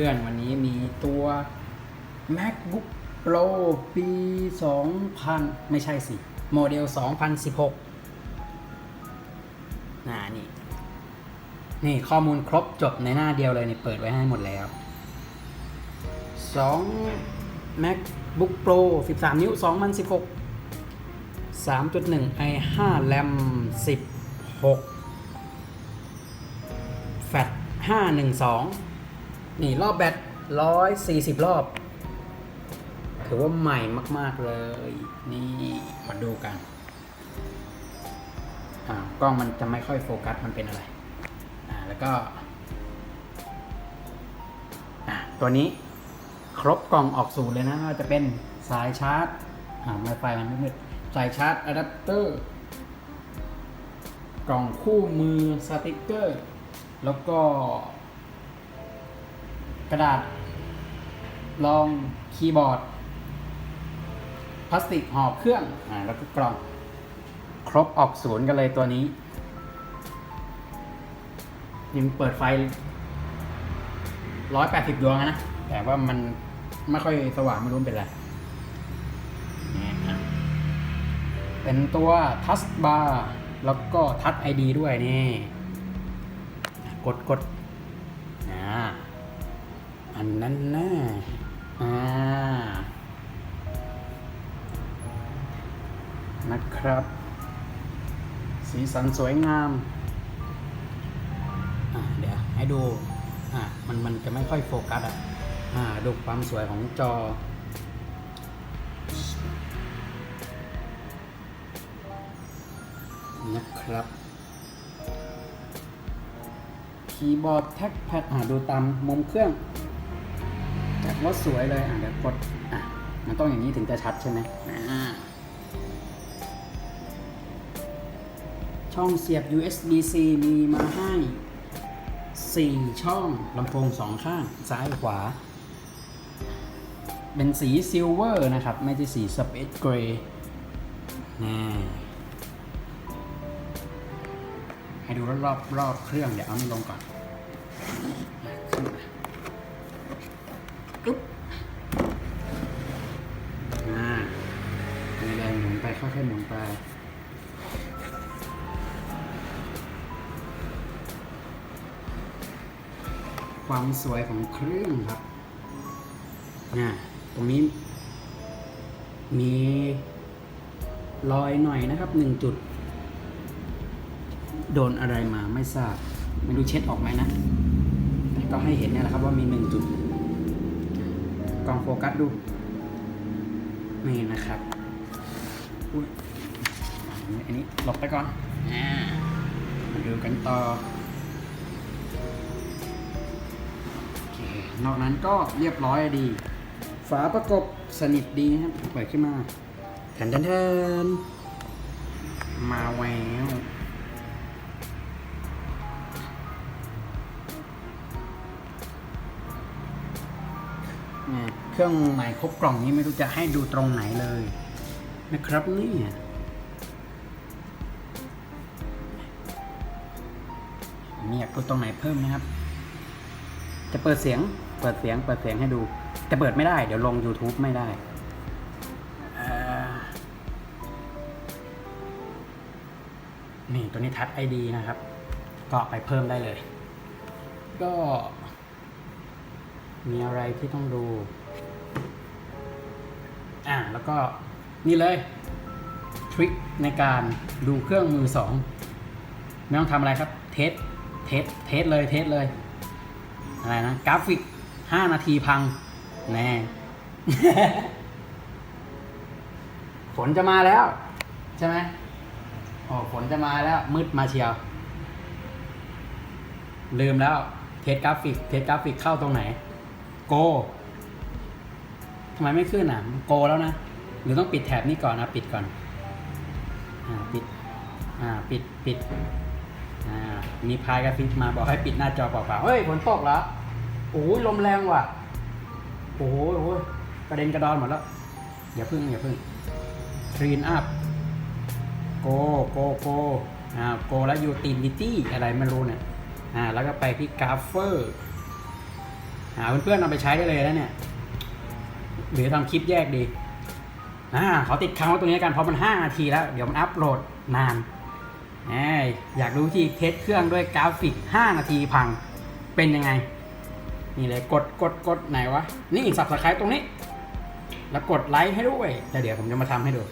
พื่อนๆ วันนี้มีตัว MacBook Pro ปี 2000 ไม่ใช่สิ โมเดล 2016น่านี่ นี่ข้อมูลครบจบในหน้าเดียวเลยนี่เปิดไว้ให้หมดแล้ว 2 MacBook Pro 13 นิ้ว 2016 3.1 i5 RAM 16 แฟต512 นี่รอบแบต140รอบ ถือว่าใหม่มาก ๆ เลย นี่มาดูกันอ่ากล้องมันจะไม่ค่อยโฟกัสมันเป็นอะไรอ่าแล้วก็อ่าตัวนี้ครบกล่องออกสูตรเลยนะว่าจะเป็นสายชาร์จอ่าไมไฟมันมืดสายชาร์จอะแดปเตอร์กล่องคู่มือสติกเกอร์ แล้วก็ กระดาษรองคีย์บอร์ด พลาสติกห่อเครื่องอ่าแล้วก็กล่อง ครบออกศูนย์กันเลยตัวนี้ยังเปิดไฟร้อยแปดสิบดวงนะ แต่ว่ามันไม่ค่อยสว่างไม่รู้เป็นไร เป็นตัวทัชบาร์แล้วก็ทัชไอดีด้วยนี่ กดกด อันนั้นน่ะอ่านะครับ สีสันสวยงามอ่าเดี๋ยวให้ดูอ่ามันมันจะไม่ค่อยโฟกัสอะอ่าดูความสวยของจอนะครับ คีย์บอร์ดแท็กแพดอ่าดูตามมุมเครื่อง จัดว่าสวยเลยอ่าเดี๋ยวกดอะมันต้องอย่างนี้ถึงจะชัดใช่ไหมอ่าช่องเสียบ USB-C มีมาให้ 4 ช่องลำโพงสองข้าง ซ้ายขวา เป็นสีซิลเวอร์นะครับ ไม่ใช่สีสเปซเกรย์นี่ให้ดูรอบรอบเครื่อง เดี๋ยวเอานี่ลงก่อนขึ้นมา ความสวยของเครื่องครับนะตรงนี้มีรอยหน่อยนะครับหนึ่งจุด โดนอะไรมาไม่ทราบ ไม่รู้เช็ดออกไหมนะ แต่ก็ให้เห็นเนี่ยแหละครับว่ามีหนึ่งจุดกล้องโฟกัสดู นี่นะครับอุ๊ยอันนี้หลบไปก่อนอ่ามาดูกันต่อ นอกนั้นก็เรียบร้อยดี ฝาประกบสนิทดีครับเปิดขึ้นมาแทนแทนแทนมาแววเนี่ยเครื่องใหม่ครบกล่องนี้ไม่รู้จะให้ดูตรงไหนเลยนะครับนี่มีอยากดูตรงไหนเพิ่มไหมครับ จะเปิดเสียง เปิดเสียง เปิดเสียงให้ดูแต่เปิดไม่ได้ เดี๋ยวลง YouTube ไม่ได้ นี่ตัวนี้ทัชไอดีนะครับ ก็ไปเพิ่มได้เลย ก็ มีอะไรที่ต้องดู อ่า แล้วก็นี่เลย ทริคในการดูเครื่องมือสอง ไม่ต้องทำอะไรครับ เทส เทส เทสเลย เทสเลย อะไรนะ กราฟิก5นาทีพัง แน่ ฝนจะมาแล้ว ใช่ไหมโอ้ฝนจะมาแล้ว มืดมาเชียว ลืมแล้ว เทสกราฟิก เทสกราฟิกเข้าตรงไหน โกทำไมไม่ขึ้นอะ โกแล้วนะ หรือต้องปิดแถบนี้ก่อนนะ ปิดก่อน อ่า ปิด อ่า ปิด ปิด อ่ามีพายกระซิบมาบอกให้ปิดหน้าจอเปล่าๆเฮ้ยฝนตกแล้วโอ้ยลมแรงว่ะโอ้โหโอ้โหกระเด็นกระดอนหมดแล้วอย่าพึ่งอย่าพึ่ง clean up go go go อ่า go แล้ว utility อะไรไม่รู้เนี่ยอ่าแล้วก็ไปที่ grapher หาเพื่อนๆเอาไปใช้ได้เลยนะเนี่ยหรือทำคลิปแยกดีอ่าขอติดค้างไว้ตรงนี้กันเพราะมัน 5 นาทีแล้ว เดี๋ยวมันอัพโหลดนาน อยากรู้ที่เทสเครื่องด้วยกราฟิก 5 นาทีพังเป็นยังไง นี่เลยกดกดกดไหนวะ นี่สับสไครต์ตรงนี้ แล้วกดไลค์ให้ด้วยแต่เดี๋ยวผมจะมาทำให้ดู